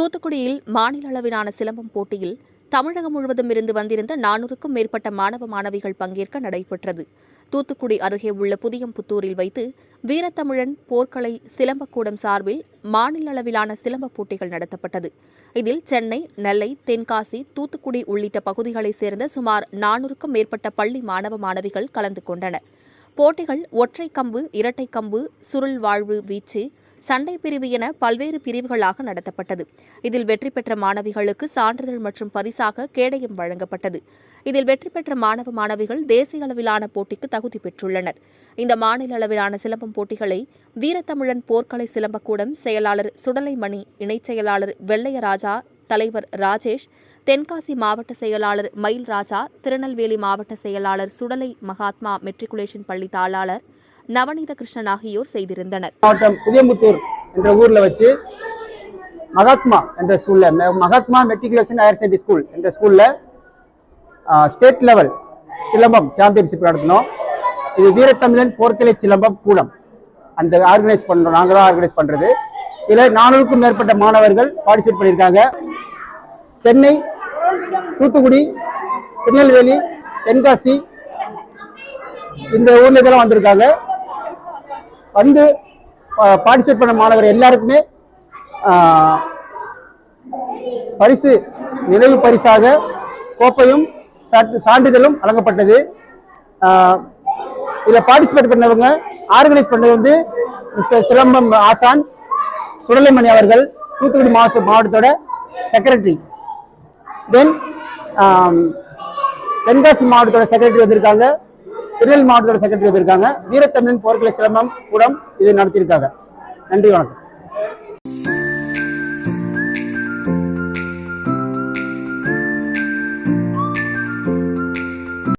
தூத்துக்குடியில் மாநில அளவிலான சிலம்பம் போட்டியில் தமிழகம் முழுவதும் இருந்து வந்திருந்த நானூறுக்கும் மேற்பட்ட மாணவ மாணவிகள் பங்கேற்க நடைபெற்றது. தூத்துக்குடி அருகே உள்ள புதியம்புத்தூரில் வைத்து வீரத்தமிழன் போர்க்கலை சிலம்பக்கூடம் சார்பில் மாநில அளவிலான சிலம்ப போட்டிகள் நடத்தப்பட்டது. இதில் சென்னை நெல்லை தென்காசி தூத்துக்குடி உள்ளிட்ட பகுதிகளைச் சேர்ந்த சுமார் நானூறுக்கும் மேற்பட்ட பள்ளி மாணவ மாணவிகள் கலந்து கொண்டனர். போட்டிகள் ஒற்றை கம்பு இரட்டை கம்பு சுருள் வாழ்வு வீச்சு சண்டை பிரிவு என பல்வேறு பிரிவுகளாக நடத்தப்பட்டது. இதில் வெற்றி பெற்ற மாணவிகளுக்கு சான்றிதழ் மற்றும் பரிசாக கேடயம் வழங்கப்பட்டது. இதில் வெற்றி பெற்ற மாணவ மாணவிகள் தேசிய அளவிலான போட்டிக்கு தகுதி பெற்றுள்ளனர். இந்த மாநில அளவிலான சிலம்பம் போட்டிகளை வீரத்தமிழன் போர்க்கலை சிலம்பக்கூடம் செயலாளர் சுடலைமணி இணைச் செயலாளர் வெள்ளையராஜா தலைவர் ராஜேஷ் தென்காசி மாவட்ட செயலாளர் மயில் ராஜா திருநெல்வேலி மாவட்ட செயலாளர் சுடலை மகாத்மா மெட்ரிகுலேஷன் பள்ளி தாளாளர் நவநீத கிருஷ்ணன் ஆகியோர் செய்திருந்தனர். மாவட்டம் புதியமுத்தூர் என்ற ஊர்ல வச்சு மகாத்மா என்ற ஸ்கூல்ல Mahatma matriculation higher secondary school என்ற ஸ்கூல்ல ஸ்டேட் லெவல் சிலம்பம் சாம்பியன்ஷிப் நடத்தினோம். இது வீரத்தமிழன் போர்க்கிளை சிலம்பம் கூடம். அந்த ஆர்கனைஸ் பண்ணுறோம் நாங்கள் தான் ஆர்கனைஸ் பண்ணுறது இதில் நானூறுக்கும் மேற்பட்ட மாணவர்கள் பார்ட்டிசிபேட் பண்ணியிருக்காங்க. சென்னை தூத்துக்குடி திருநெல்வேலி தென்காசி இந்த ஊர்ல இதெல்லாம் வந்திருக்காங்க. வந்து பார்ட்டிசிபேட் பண்ண மாணவர் எல்லாருக்குமே பரிசு நினைவு பரிசாக கோப்பையும் சான்றிதழும் வழங்கப்பட்டது. இதில் பார்ட்டிசிபேட் பண்ணவங்க ஆர்கனைஸ் பண்ணது வந்து மிஸ்டர் சிலம்பம் ஆசான் சுடலைமணி அவர்கள் தூத்துக்குடி மாவட்ட மாவட்டத்தோட செக்ரட்டரி தென் தென்காசி மாவட்டத்தோட செக்ரட்டரி வந்திருக்காங்க. திருநெல்வேலி மாவட்டத்தோட செக்ரட்டரி வந்திருக்காங்க வீரத்தமிழன் போர்க்கலை சிலம்பம் கூடம் இது நடத்தியிருக்காங்க. நன்றி வணக்கம்.